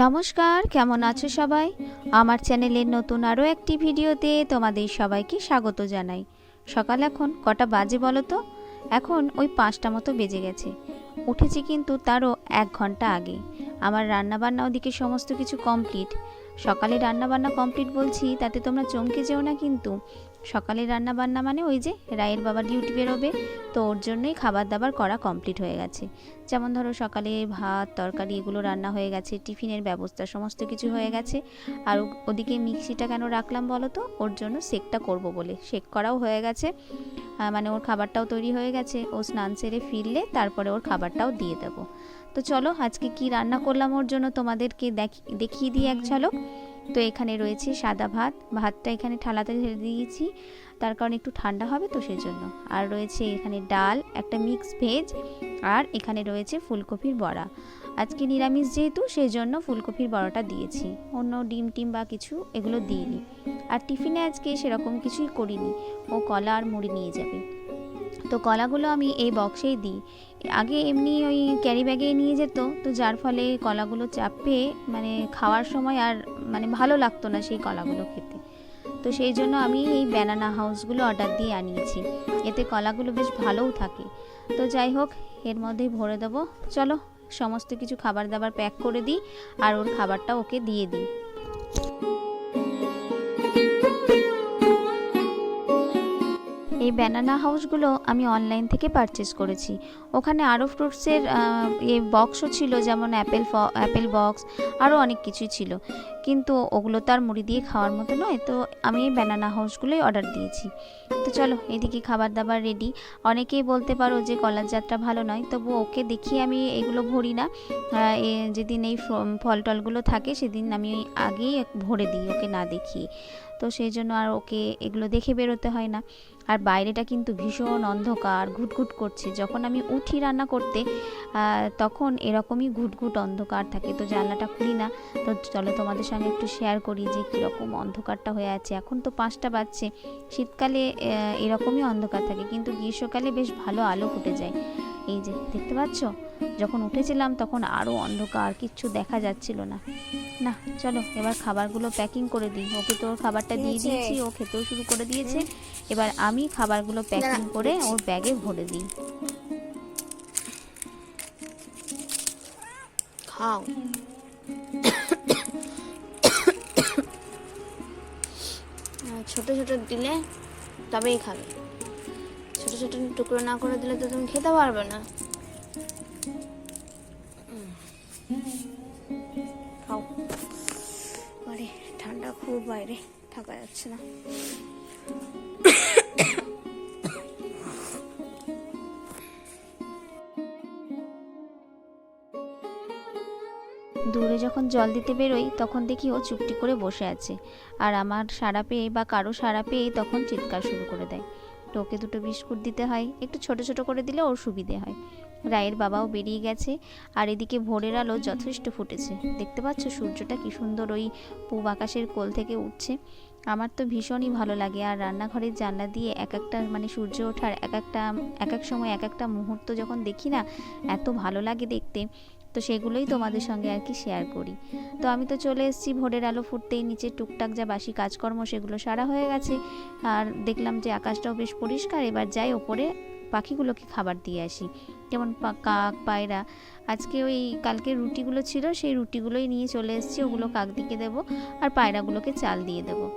নমস্কার, কেমন আছো সবাই? আমার চ্যানেলের নতুন আরও একটি ভিডিওতে তোমাদের সবাইকে স্বাগত জানাই। সকাল এখন, কটা বাজে বলো তো এখন ওই পাঁচটা মতো বেজে গেছে। উঠেছি কিন্তু তারও এক ঘণ্টা আগে। আমার রান্নাবান্না ওদিকে সমস্ত কিছু কমপ্লিট। সকালে রান্নাবান্না কমপ্লিট বলছি, তাতে তোমরা চমকে যেও না কিন্তু। সকালে রান্না বান্না মানে ওই যে রায়ের বাবা ডিউটি বেরোবে, তো ওর জন্যই খাবার দাবার করা কমপ্লিট হয়ে গেছে। যেমন ধরো সকালে ভাত, তরকারি এগুলো রান্না হয়ে গেছে, টিফিনের ব্যবস্থা সমস্ত কিছু হয়ে গেছে। আর ওদিকে মিক্সিটা কেন রাখলাম বলো তো? ওর জন্য শেকটা করব বলে। শেক করাও হয়ে গেছে। মানে ওর খাবারটাও তৈরি হয়ে গেছে। ও স্নান সেরে ফিরলে তারপরে ওর খাবারটাও দিয়ে দেবো। তো চলো আজকে কি রান্না করলাম ওর জন্য তোমাদেরকে দেখি- দেখিয়ে দিই এক ঝলক। তো এখানে রয়েছে সাদা ভাত। ভাতটা এখানে ঠালাতে ঢেলে দিয়েছি। তার কারণে একটু ঠান্ডা হবে তো সেজন্য। আর রয়েছে এখানে ডাল, একটা মিক্স ভেজ আর এখানে রয়েছে ফুলকপির বড়া। আজকে নিরামিষ যেহেতু সেই জন্য ফুলকপির বড়াটা দিয়েছি। অন্য ডিম টিম বা কিছু এগুলো দিইনি। আর টিফিনে আজকে সেরকম কিছুই করিনি। ও কলা আর মুড়ি নিয়ে যাবে। তো কলাগুলো আমি এই বক্সেই দিই। আগে এমনি ওই ক্যারি ব্যাগে নিয়ে যেত। তো যার ফলে কলাগুলো চাপে মানে খাওয়ার সময় আর মানে ভালো লাগতো না সেই কলাগুলো খেতে। তো সেই জন্য আমি এই ব্যানানা হাউসগুলো অর্ডার দিয়ে আনিয়েছি। এতে কলাগুলো বেশ ভালোও থাকে। তো যাই হোক, এর মধ্যেই ভরে দেবো। চলো, সমস্ত কিছু খাবার দাবার প্যাক করে দিই, আর ওর খাবারটা ওকে দিয়ে দিই। এই ব্যানানা হাউসগুলো আমি অনলাইন থেকে পারচেস করেছি। ওখানে আরও ফ্রুটসের এ বক্সও ছিল, যেমন অ্যাপেল অ্যাপেল বক্স আরও অনেক কিছুই ছিল। কিন্তু ওগুলো তো আর মুড়ি দিয়ে খাওয়ার মতো নয়, তো আমি এই ব্যানানা হাউসগুলোই অর্ডার দিয়েছি। তো চলো, এদিকে খাবার দাবার রেডি অনেকেই বলতে পারো যে কলার যাত্রা ভালো নয়, তবু ওকে দেখিয়ে আমি এগুলো ভরি না। যেদিন এই ফল টলগুলো থাকে, সেদিন আমি আগেই ভরে দিই, ওকে না দেখিয়ে। তো সেই জন্য আর ওকে এগুলো দেখে বেরোতে হয় না। আর বাইরেটা কিন্তু ভীষণ অন্ধকার, ঘুটঘুট করছে। যখন আমি উঠি রান্না করতে তখন এরকমই ঘুটঘুট অন্ধকার থাকে। তো জানলাটা খুলি না। তো চলো তোমাদের সঙ্গে একটু শেয়ার করি যে কীরকম অন্ধকারটা হয়ে আছে। এখন তো পাঁচটা বাজছে। শীতকালে এরকমই অন্ধকার থাকে। কিন্তু গ্রীষ্মকালে বেশ ভালো আলো ফুটে যায়। এই যে, দেখতে পাচ্ছ? যখন উঠেছিলাম তখন আরও অন্ধকার কিচ্ছু দেখা যাচ্ছিল না। না চলো এবার খাবারগুলো প্যাকিং করে দিই। ওকে তো ওর খাবারটা দিয়ে দিয়েছি। ও খেতেও শুরু করে দিয়েছে। এবার আমি খাবারগুলো প্যাকিং করে ওর ব্যাগে ভরে দিই। খাও। ছোট ছোট দিলে তবেই খাবে। ছোট ছোট টুকরো না করে দিলে তো তুমি খেতে পারবে না। খাও। ঠান্ডা খুব বাইরে, থাকা যাচ্ছে না। দূরে যখন জল দিতে বেরোই, তখন দেখি ও চুপটি করে বসে আছে। আর আমার সারা পেয়ে বা কারও সারা পেয়ে তখন চিৎকার শুরু করে দেয়। তো ওকে দুটো বিস্কুট দিতে হয়, একটু ছোট ছোট করে দিলে ওর সুবিধে হয়। রায়ের বাবাও বেরিয়ে গেছে আর এদিকে ভোরের আলো যথেষ্ট ফুটেছে। দেখতে পাচ্ছ সূর্যটা কি সুন্দর ওই পূব আকাশের কোল থেকে উঠছে। আমার তো ভীষণই ভালো লাগে আর রান্নাঘরের জানলা দিয়ে এক একটা মানে সূর্য ওঠার এক একটা, এক এক সময় এক একটা মুহূর্ত যখন দেখি না, এত ভালো লাগে দেখতে। তো সেগুলোই তোমাদের সঙ্গে আর কি শেয়ার করি। তো আমি তো চলে এসেছি ভোরের আলো ফুটতেই, নিচে টুকটাক যা বাসি কাজকর্ম সেগুলো সারা হয়ে গেছে। আর দেখলাম যে আকাশটাও বেশ পরিষ্কার, এবার যাই ওপরে পাখিগুলোকে খাবার দিয়ে আসি। যেমন কাক, পায়রা। আজকে ওই কালকে রুটিগুলো ছিল, সেই রুটিগুলোই নিয়ে চলে এসেছি, ওগুলো কাক কাকদিকে দেবো আর পায়রাগুলোকে চাল দিয়ে দেবো।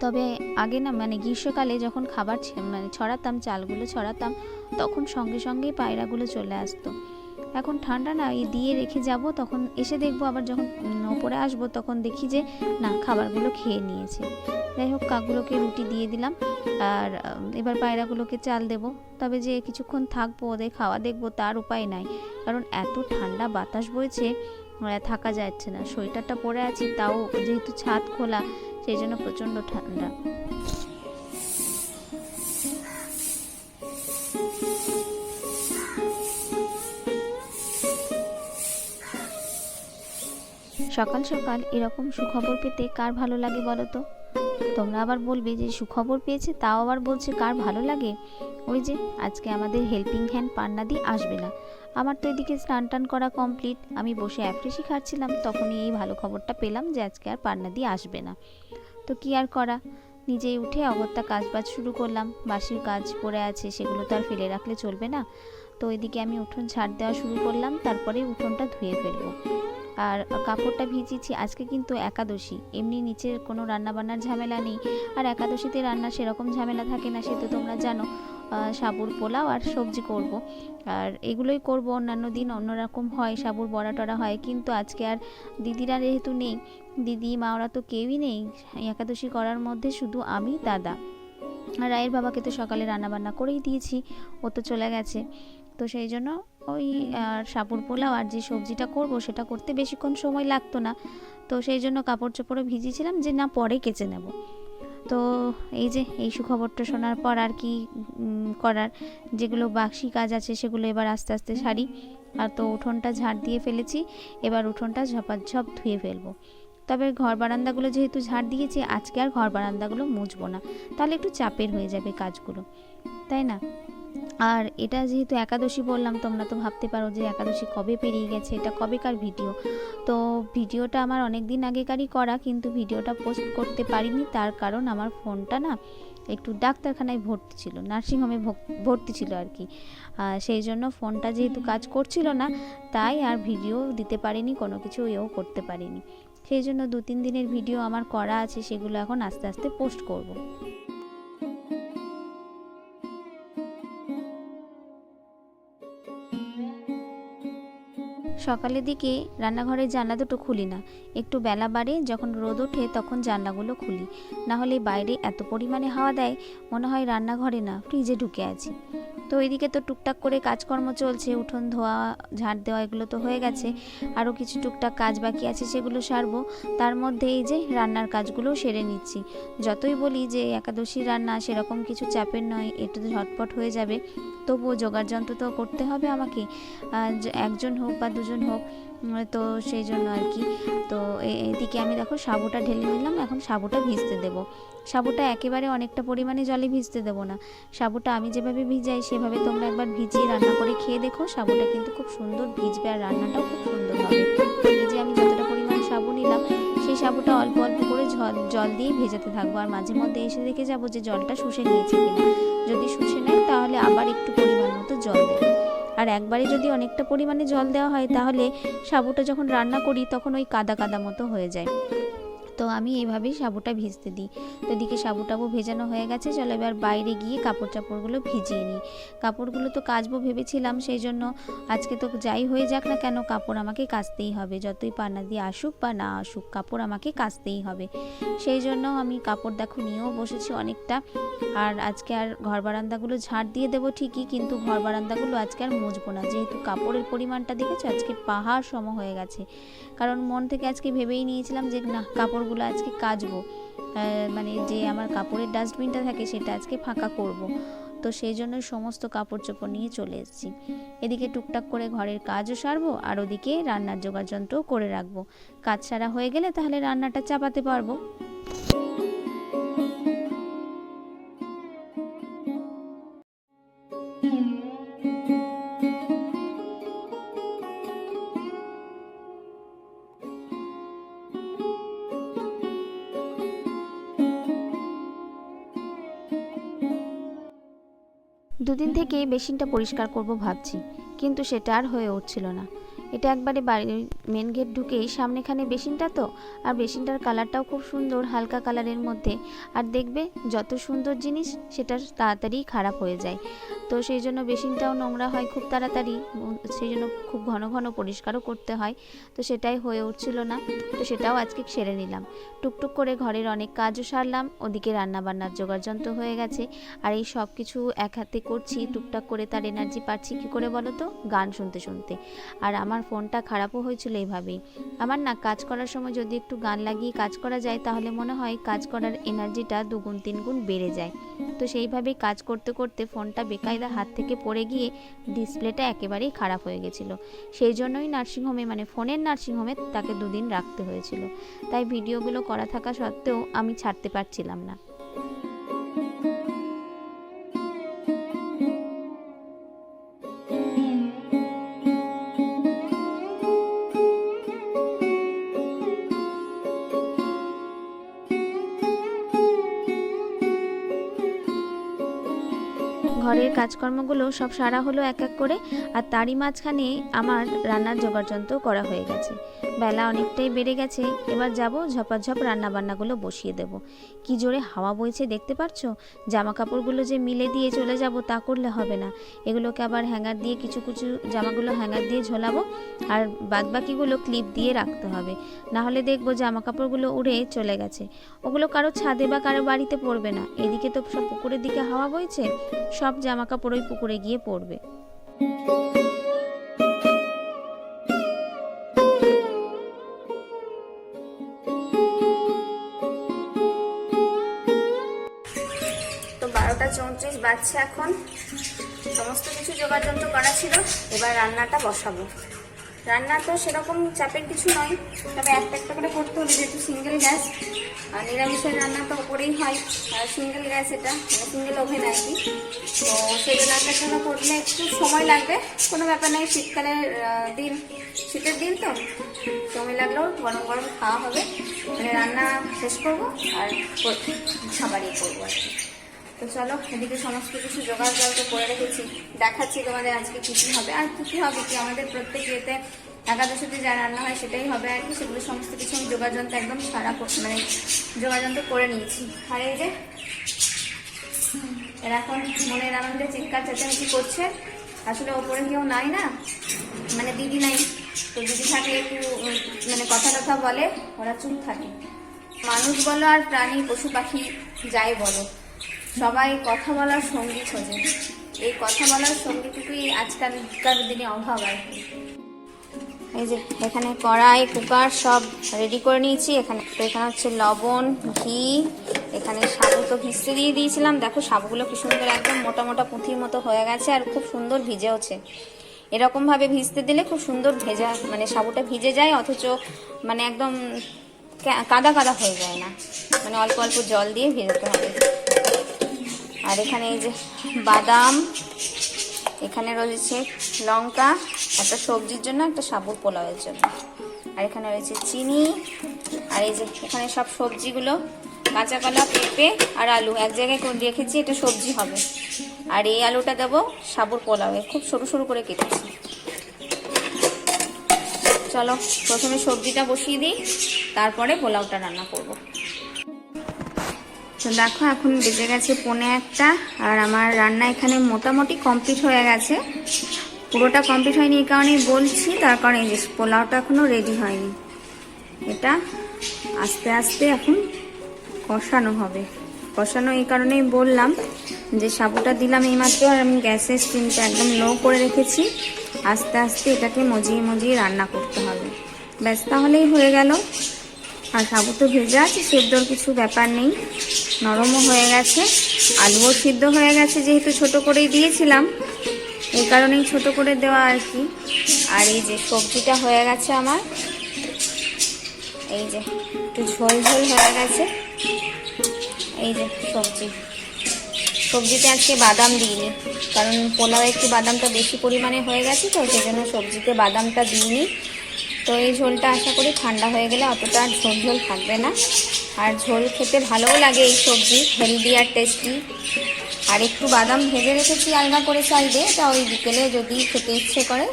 তবে আগে না মানে গ্রীষ্মকালে যখন খাবার মানে ছড়াতাম, চালগুলো ছড়াতাম, তখন সঙ্গে সঙ্গেই পায়রাগুলো চলে আসতো। এখন ঠান্ডা না দিয়ে রেখে যাব, তখন এসে দেখব আবার যখন ওপরে আসব, তখন দেখি যে, না, খাবারগুলো খেয়ে নিয়েছে। যাই হোক, কাকগুলোকে রুটি দিয়ে দিলাম, আর এবার পায়রাগুলোকে চাল দেব। তবে যে কিছুক্ষণ থাকব, ওদের খাওয়া দেখব, তার উপায় নাই। কারণ এত ঠান্ডা বাতাস বইছে থাকা যাচ্ছে না। সোয়েটারটা পরে আছি, তাও যেহেতু ছাদ খোলা, সেই জন্য প্রচণ্ড ঠান্ডা। সকাল সকাল এরকম সুখবর পেতে কার ভালো লাগে বলো তো তোমরা আবার বলবে যে সুখবর পেয়েছে, তাও আবার বলছে কার ভালো লাগে? ওই যে আজকে আমাদের হেল্পিং হ্যান্ড পান্নাদি আসবে না। আমার তো এদিকে স্নান টান করা কমপ্লিট আমি বসে অ্যাফ্রেশি খাচ্ছিলাম তখনই এই ভালো খবরটা পেলাম যে আজকে আর পান্নাদি আসবে না। তো কি আর করা? নিজেই উঠে অগত্যা কাজ বাজ শুরু করলাম। বাসির কাজ পড়ে আছে, সেগুলো তো আর ফেলে রাখলে চলবে না। তো ওইদিকে আমি উঠোন ছাড় দেওয়া শুরু করলাম, তারপরে উঠোনটা ধুয়ে ফেলব। আর কাপড়টা ভিজিয়েছি, আজকে কিন্তু একাদশী। এমনি নিচের কোনো রান্নাবান্নার ঝামেলা নেই। আর একাদশীতে রান্না সেরকম ঝামেলা থাকে না, সে তো তোমরা জানো সাবুর পোলাও আর সবজি করব। আর এগুলোই করব, অন্যান্য দিন অন্যরকম হয়, সাবুর বড়া টড়া হয়, কিন্তু আজকে আর দিদিরা যেহেতু নেই, দিদি মা ওরা তো কেউই নেই, একাদশী করার মধ্যে শুধু আমি, দাদা। আর রায়ের বাবাকে তো সকালে রান্নাবান্না করেই দিয়েছি, ও তো চলে গেছে। তো সেই জন্য ওই আর সাপুর পোলাও আর যে সবজিটা করব সেটা করতে বেশিক্ষণ সময় লাগতো না। তো সেই জন্য কাপড় চোপড়ও ভিজিয়েছিলাম যে না, পরে কেচে নেব। তো এই যে, এই সুখবরটা শোনার পর আর কি করার। যেগুলো বাক্সি কাজ আছে সেগুলো এবার আস্তে আস্তে সারি। আর তো উঠোনটা ঝাড় দিয়ে ফেলেছি। এবার উঠোনটা ঝপাঝপ ধুয়ে ফেলব। তবে ঘর বারান্দাগুলো যেহেতু ঝাড় দিয়েছি, আজকে আর ঘর বারান্দাগুলো মুছবো না। তাহলে একটু চাপের হয়ে যাবে কাজগুলো। তাই না? আর এটা যেহেতু একাদশী বললাম, তোমরা তো ভাবতে পারো যে একাদশী কবে পেরিয়ে গেছে, এটা কবেকার ভিডিও। তো ভিডিওটা আমার অনেক দিন আগেকারই করা, কিন্তু ভিডিওটা পোস্ট করতে পারিনি, তার কারণ আমার ফোনটা না একটু ডাক্তারখানায় ভর্তি ছিল, নার্সিংহোমে ভর্তি ছিল আর কি। সেই জন্য ফোনটা যেহেতু কাজ করছিল না, তাই আর ভিডিও দিতে পারিনি, কোনো কিছু এও করতে পারিনি। সেই জন্য দু তিন দিনের ভিডিও আমার করা আছে, সেগুলো এখন আস্তে আস্তে পোস্ট করব। সকালের দিকে রান্নাঘরের জানলা দুটো খুলি না। একটু বেলা বাড়ে, যখন রোদ ওঠে তখন জানলাগুলো খুলি। না হলে বাইরে এত পরিমাণে হাওয়া দেয়, মনে হয় রান্নাঘরে না, ফ্রিজে ঢুকে আছি। তো ওইদিকে তো টুকটাক করে কাজকর্ম চলছে, উঠোন ধোয়া, ঝাড় দেওয়া, এগুলো তো হয়ে গেছে। আরও কিছু টুকটাক কাজ বাকি আছে, সেগুলো সারবো। তার মধ্যে এই যে রান্নার কাজগুলো সেরে নিচ্ছি। যতই বলি যে একাদশী রান্না সেরকম কিছু চাপের নয় এটা তো ঝটপট হয়ে যাবে। তবুও জোগাড় যন্ত্র তো করতে হবে আমাকে। একজন হোক বা দুজন হোক তো সেই জন্য আর কি। তো এদিকে আমি দেখো সাবুটা ঢেলে নিলাম, এখন সাবুটা ভিজতে দেবো। সাবুটা একেবারে অনেকটা পরিমাণে জলে ভিজতে দেবো না। সাবুটা আমি যেভাবে ভিজাই সেভাবে তোমরা একবার ভিজিয়ে রান্না করে খেয়ে দেখো, সাবুটা কিন্তু খুব সুন্দর ভিজবে আর রান্নাটাও খুব সুন্দর হবে। এই যে আমি যতটা পরিমাণ সাবু নিলাম, সেই সাবুটা অল্প অল্প জল দিয়ে ভেজাতে থাকব। আর মাঝে মধ্যে এসে দেখে যাব যে জলটা শুষে নিয়েছে কিনা। যদি শুষে নেয় তাহলে আবার একটু পরিমাণ মতো জল দেবো। আর একবারে যদি অনেকটা পরিমাণে জল দেওয়া হয় তাহলে সাবুটা যখন রান্না করি তখন ওই কাদা কাদা মতো হয়ে যায়। তো আমি এইভাবেই সাবুটা ভিজতে দিই। তো এদিকে সাবুটাবু ভেজানো হয়ে গেছে, চলো এবার বাইরে গিয়ে কাপড় চাপড়গুলো ভিজিয়ে নিই। কাপড়গুলো তো কাচবো ভেবেছিলাম, সেই জন্য আজকে তো যাই হয়ে যাক না কেন কাপড় আমাকে কাচতেই হবে। যতই পান্না দিয়ে আসুক বা না আসুক, কাপড় আমাকে কাচতেই হবে। সেই জন্য আমি কাপড় দেখো নিয়েও বসেছি অনেকটা। আর আজকে আর ঘর বারান্দাগুলো ঝাড় দিয়ে দেবো ঠিকই, কিন্তু ঘর বারান্দাগুলো আজকে আর মুছবো না। যেহেতু কাপড়ের পরিমাণটা দেখেছ, আজকে পাহাড় সম হয়ে গেছে। কারণ মন থেকে আজকে ভেবেই নিয়েছিলাম যে না কাপড়গুলো আজকে কাচবো। মানে যে আমার কাপড়ের ডাস্টবিনটা থাকে সেটা আজকে ফাঁকা করব। তো সেই জন্য সমস্ত কাপড় চোপড় নিয়ে চলে এসেছি। এদিকে টুকটাক করে ঘরের কাজও সারবো আর ওদিকে রান্নার যোগাযন্ত্রও করে রাখব। কাজ সারা হয়ে গেলে তাহলে রান্নাটা চাপাতে পারব। দুদিন থেকে বেসিনটা পরিষ্কার করব ভাবছি, কিন্তু সেটা আর হয়ে উঠছিল না। এটা একবারে বাড়ির মেন গেট ঢুকেই সামনেখানে বেসিনটা তো, আর বেসিনটার কালারটাও খুব সুন্দর, হালকা কালারের মধ্যে। আর দেখবে, যত সুন্দর জিনিস, সেটা তাড়াতাড়ি খারাপ হয়ে যায়। তো সেই জন্য বেসিনটাও নোংরা হয় খুব তাড়াতাড়ি সেই জন্য খুব ঘন ঘন পরিষ্কারও করতে হয়। তো সেটাই হয়ে উঠছিল না, তো সেটাও আজকে সেরে নিলাম। টুকটুক করে ঘরের অনেক কাজও সারলাম, ওদিকে রান্না বান্নার জোগাড় হয়ে গেছে। আর এই সব কিছু এক হাতে করছি, টুকটাক করে তার এনার্জি পাচ্ছি, কী করে বলো তো? গান শুনতে শুনতে। আর আমার ফোনটা খারাপও হয়েছিল এইভাবেই আমার না কাজ করার সময় যদি একটু গান লাগিয়ে কাজ করা যায়, তাহলে মনে হয় কাজ করার এনার্জিটা দুগুণ তিনগুণ বেড়ে যায়। তো সেইভাবেই কাজ করতে করতে ফোনটা বেকায়দা হাত থেকে পড়ে গিয়ে ডিসপ্লেটা একেবারেই খারাপ হয়ে গেছিল। সেই জন্যই নার্সিংহোমে মানে ফোনের নার্সিংহোমে তাকে দুদিন রাখতে হয়েছিল। তাই ভিডিওগুলো করা থাকা সত্ত্বেও আমি ছাড়তে পারছিলাম না। কাজকর্মগুলো সব সারা হলো এক এক করে, আর তারই মাঝখানে আমার রান্নার জোগাড়যন্ত্র করা হয়ে গেছে। বেলা অনেকটাই বেড়ে গেছে, এবার যাব ঝপাঝপ রান্না বান্নাগুলো বসিয়ে দেব। কি জোরে হাওয়া বইছে দেখতে পাচ্ছ জামা কাপড়গুলো যে মিলে দিয়ে চলে যাব তা করলে হবে না। এগুলোকে আবার হ্যাঙ্গার দিয়ে কিছু কিছু জামাগুলো হ্যাঙ্গার দিয়ে ঝোলাবো, আর বাদবাকিগুলো ক্লিপ দিয়ে রাখতে হবে। না হলে দেখব জামা কাপড়গুলো উড়ে চলে গেছে। ওগুলো কারও ছাদে বা কারও বাড়িতে পড়বে না। এদিকে তো সব পুকুরের দিকে হাওয়া বইছে, সব জামা কাপড় পুকুরে গিয়ে পড়বে। তো বারোটা চৌত্রিশ বাজছে এখন। সমস্ত কিছু যোগাযন্ত্র করা ছিল। এবার রান্নাটা বসাবো। রান্না তো সেরকম চাপের কিছু নয়, তবে একটা একটা করে করতে হবে যেহেতু সিঙ্গেল গ্যাস আর নিরামিষের রান্না তো ওপরেই হয়, আর সিঙ্গেল গ্যাস এটা মানে সিঙ্গেল ওভেন আর কি। তো সেই একটা জন্য করলে একটু সময় লাগবে, কোনো ব্যাপার নেই শীতকালের দিন, শীতের দিন তো, সময় লাগলেও গরম গরম খাওয়া হবে। মানে রান্না শেষ করব, আর খাবারই করব আর কি। তো চলো, এদিকে সমস্ত কিছু জোগাড় জলকে করে রেখেছি। দেখাচ্ছি তোমাদের আজকে কী কী হবে আর কী কী হবে, কি আমাদের প্রত্যেক ইয়েতে একাদশীতে যা রান্না হয় সেটাই হবে আর কি। সেগুলো সমস্ত কিছু আমি যোগাযন্ত্র একদম সারা মানে যোগাযন্ত্র করে নিয়েছি। আর এই যে, এরা এখন মনের আনন্দে চিৎকার চেঁচামেচি করছে। আসলে ওপরে কেউ নাই না মানে দিদি নাই। তো দিদি থাকলে একটু মানে কথা টথা বলে, ওরা চুপ থাকে। মানুষ বলো আর প্রাণী, পশু পাখি, যাই বলো। সবাই কথা বলার সঙ্গী খোঁজে। এই কথা বলার সঙ্গীটুকুই আজকালকার দিনে অভাব আর এই যে, এখানে কড়াই, কুকার সব রেডি করে নিয়েছি। এখানে এখানে হচ্ছে লবণ, ঘি, এখানে সাবু তো ভিজতে দিয়ে দিয়েছিলাম। দেখো, সাবুগুলো কি সুন্দর একদম মোটা মোটা পুঁথির মতো হয়ে গেছে আর খুব সুন্দর ভিজেওছে। এরকম ভাবে ভিজতে দিলে খুব সুন্দর ভেজা মানে সাবুটা ভিজে যায়, অথচ মানে একদম কাদা কাদা হয়ে যায় না। মানে অল্প অল্প জল দিয়ে ভেজাতে হবে। আর এখানে এই যে বাদাম, এখানে রয়েছে লঙ্কা, একটা সবজির জন্য একটা সাবুর পোলাওয়ের জন্য। আর এখানে রয়েছে চিনি, আর এই যে এখানে সব সবজিগুলো কাঁচা কলা পেঁপে আর আলু। এক জায়গায় রেখেছি, এটা সবজি হবে। আর এই আলুটা দেবো সাবুর পোলাওয়ে। খুব সরু সরু করে কেটেছি। চলো, প্রথমে সবজিটা বসিয়ে দিই, তারপরে পোলাওটা রান্না করব। তো দেখো, এখন বেজে গেছে পনে একটা আর আমার রান্না এখানে মোটামুটি কমপ্লিট হয়ে গেছে। পুরোটা কমপ্লিট হয়নি এই কারণেই বলছি, তার কারণে এই যে পোলাওটা এখনও রেডি হয়নি। এটা আস্তে আস্তে এখন কষানো হবে। কষানো এই কারণেই বললাম যে সাবুটা দিলাম এইমাত্র আর আমি গ্যাসের স্টিমটা একদম লো করে রেখেছি। আস্তে আস্তে এটাকে মজিয়ে মজিয়ে রান্না করতে হবে। ব্যাস, তাহলেই হয়ে গেল। আর সাবু তো ভেজে আছে, সেদ্ধর কিছু ব্যাপার নেই। নরমও হয়ে গেছে, আলুও সিদ্ধ হয়ে গেছে, যেহেতু ছোট করেই দিয়েছিলাম। এই কারণেই ছোট করে দেওয়া আর কি। আর এই যে সবজিটা হয়ে গেছে আমার। এই যে একটু ঝোল ঝোল হয়ে গেছে। এই যে সবজি। সবজিতে আজকে বাদাম দিইনি, কারণ পোলাও একটু বাদামটা বেশি পরিমাণে হয়ে গেছে তো সেই জন্য সবজিতে বাদামটা দিইনি। তো এই ঝোলটা আশা করি ঠান্ডা হয়ে গেলে অতটা ঝোল ঝোল থাকবে না। আর ঝোল খেতে ভালোও লাগে এই সবজি হেলদি আর টেস্টি আর একটু বাদাম ভেজে রেখেছি, আলগা করে চাইবে তা ওই বিকেলে যদি খেতে ইচ্ছে করে,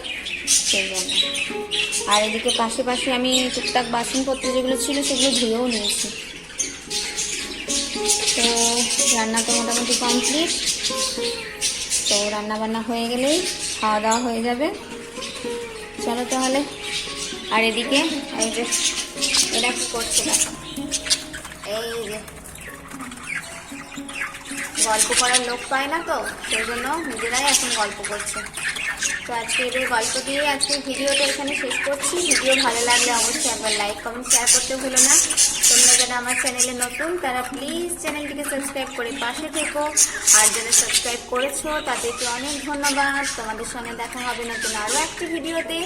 সেই জন্য। আর এদিকে পাশে পাশে আমি টুকটাক বাসনপত্র যেগুলো ছিল, সেগুলো ধুয়েও নিয়েছি। তো রান্না তো মোটামুটি কমপ্লিট তো রান্না বান্না হয়ে গেলেই খাওয়া দাওয়া হয়ে যাবে। চলো তাহলে। আর এদিকে এই যে, এরা করছে দেখো। এই যে। গল্প করার লোক পায় না তো, সেই জন্য নিজেরাই এখন গল্প করছে। তো আজকে এদের গল্প দিয়ে আজকে ভিডিওটা এখানে শেষ করছি। ভিডিও ভালো লাগলে অবশ্যই একবার লাইক কমেন্ট শেয়ার করতে ভুলো না। তোমরা যারা আমার চ্যানেলে নতুন, তারা প্লিজ চ্যানেলটিকে সাবস্ক্রাইব করে পাশে থেকো। আর যারা সাবস্ক্রাইব করেছ, তাদেরকে অনেক ধন্যবাদ। তোমাদের সঙ্গে দেখা হবে নতুন আরও একটি ভিডিওতে।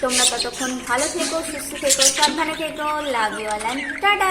তোমরা ততক্ষণ ভালো থেকো, সুস্থ থেকো, সাবধানে থেকো। Love you and tata